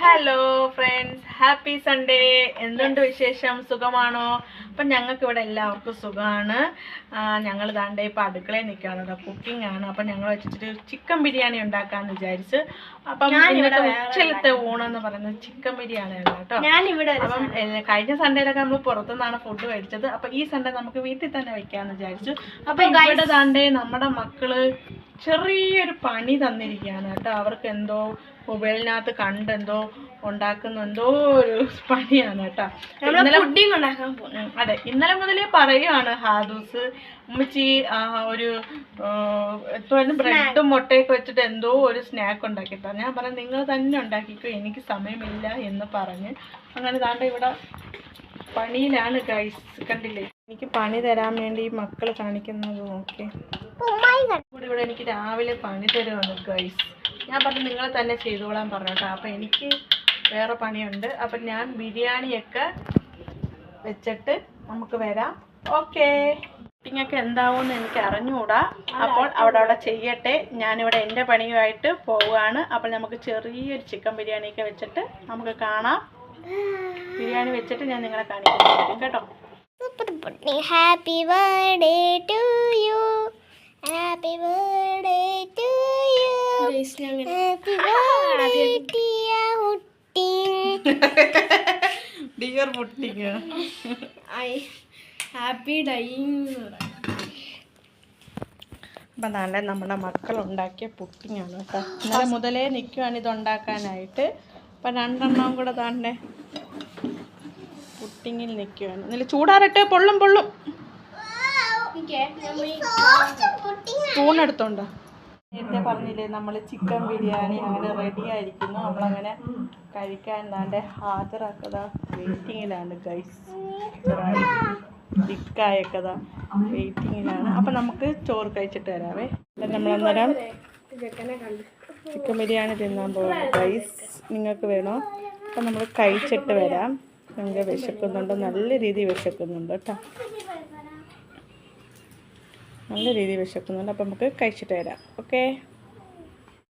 Hello, friends. Happy Sunday എന്തുണ്ട് വിശേഷം? സുഖമാണോ? അപ്പം ഞങ്ങൾക്ക് ഇവിടെ എല്ലാവർക്കും സുഖമാണ് ഞങ്ങൾ ദാണ്ടെ ഇപ്പം അടുക്കളയിൽ നിൽക്കുകയാണ് കേട്ടോ കുക്കിംഗ് ആണ്. അപ്പം ഞങ്ങൾ വെച്ചിട്ട് ചിക്കൻ ബിരിയാണി ഉണ്ടാക്കാമെന്ന് വിചാരിച്ച്. അപ്പം ഇന്നത്തെ ഉച്ചലത്തെ ഊണെന്ന് പറയുന്നത് ചിക്കൻ ബിരിയാണി ആണ് കേട്ടോ ഞാൻ ഇവിടെ അപ്പം കഴിഞ്ഞ സൺഡേയിലൊക്കെ നമ്മൾ പുറത്തുനിന്നാണ് ഫുഡ് മേടിച്ചത്. അപ്പം ഈ സൺഡേ നമുക്ക് വീട്ടിൽ തന്നെ വെക്കാമെന്ന് വിചാരിച്ചു. അപ്പം ഇവിടെ താണ്ടേ നമ്മുടെ മക്കൾ ചെറിയൊരു പണി തന്നിരിക്കുകയാണ് കേട്ടോ അവർക്ക് എന്തോ മൊബൈലിനകത്ത് കണ്ടെന്തോ ഉണ്ടാക്കുന്ന എന്തോ ഒരു പണിയാണ് കേട്ടോ. അതെ. ഇന്നലെ മുതലേ പറയുവാണ് ഹാദൂസ് ഉമ്മച്ചി ആ, ഒരു ബ്രെഡും മുട്ടയൊക്കെ വെച്ചിട്ട് എന്തോ ഒരു സ്നാക്ക് ഉണ്ടാക്കിട്ടോ ഞാൻ പറഞ്ഞു നിങ്ങൾ തന്നെ ഉണ്ടാക്കിക്കോ എനിക്ക് സമയമില്ല എന്ന് പറഞ്ഞ്. അങ്ങനെ താണ്ട ഇവിടെ പണിയിലാണ് ഗൈസ് കണ്ടില്ലേ? എനിക്ക് പണി തരാൻ വേണ്ടി ഈ മക്കൾ കാണിക്കുന്നത് നോക്കി. ഇവിടെ ഇവിടെ എനിക്ക് രാവിലെ പണി തരുവാണ് ഗൈസ് ഞാൻ പറഞ്ഞു നിങ്ങൾ തന്നെ ചെയ്തോളാൻ പറഞ്ഞു കേട്ടോ. അപ്പം എനിക്ക് വേറെ പണിയുണ്ട്. അപ്പം ഞാൻ ബിരിയാണിയൊക്കെ വെച്ചിട്ട് നമുക്ക് വരാം. ഓക്കെ. കുക്കിങ്ങൊക്കെ എന്താവും എനിക്ക് അറിഞ്ഞുകൂടാ അപ്പോൾ അവിടെ അവിടെ ചെയ്യട്ടെ. ഞാനിവിടെ എന്റെ പണിയുമായിട്ട് പോവുകയാണ്. അപ്പോൾ നമുക്ക് ചെറിയൊരു ചിക്കൻ ബിരിയാണിയൊക്കെ വെച്ചിട്ട് നമുക്ക് കാണാം. ബിരിയാണി വെച്ചിട്ട് ഞാൻ നിങ്ങളെ കാണിക്കുന്നതായിരിക്കും കേട്ടോ. Happy birthday to you happy birthday to you happy birthday കുട്ടി ഡിയർ മുട്ടിങ് ഐ ഹാപ്പി ഡൈയിങ് അപ്പം താണ്ടെ നമ്മുടെ മക്കൾ ഉണ്ടാക്കിയ പുട്ടിങ്ങാണ് കേട്ടോ. ഇന്നലെ മുതലേ നിൽക്കുവാണ് ഇത് ഉണ്ടാക്കാനായിട്ട് അപ്പം രണ്ടെണ്ണം കൂടെ താണ്ടേ. പുട്ടിങ്ങിൽ നിൽക്കുവാണ് ഇന്നലെ ചൂടാറട്ടെ പൊള്ളും പൊള്ളും. സ്പൂൺ എടുത്തോണ്ടോ? നേരത്തെ പറഞ്ഞില്ലേ നമ്മൾ ചിക്കൻ ബിരിയാണി അങ്ങനെ റെഡി ആയിരിക്കുന്നു. നമ്മളങ്ങനെ കഴിക്കാൻ എന്താണ്ട് ഹാജറാക്കതാ വെയിറ്റിങ്ങിലാണ് ഗൈസ് ഡിക്കായക്കത വെയിറ്റിങ്ങിലാണ്. അപ്പം നമുക്ക് ചോറ് കഴിച്ചിട്ട് വരാവേ. നമ്മളന്നേരം ചിക്കൻ ബിരിയാണി തിന്നാൻ പോകും ഗൈസ് നിങ്ങൾക്ക് വേണോ? അപ്പം നമ്മൾ കഴിച്ചിട്ട് വരാം. നിങ്ങൾക്ക് വിശക്കുന്നുണ്ട്. നല്ല രീതിയിൽ വിശക്കുന്നുണ്ട് കേട്ടോ. നല്ല രീതിയിൽ വിശക്കുന്നുണ്ട്. അപ്പം നമുക്ക് കഴിച്ചിട്ട് വരാം. ഓക്കെ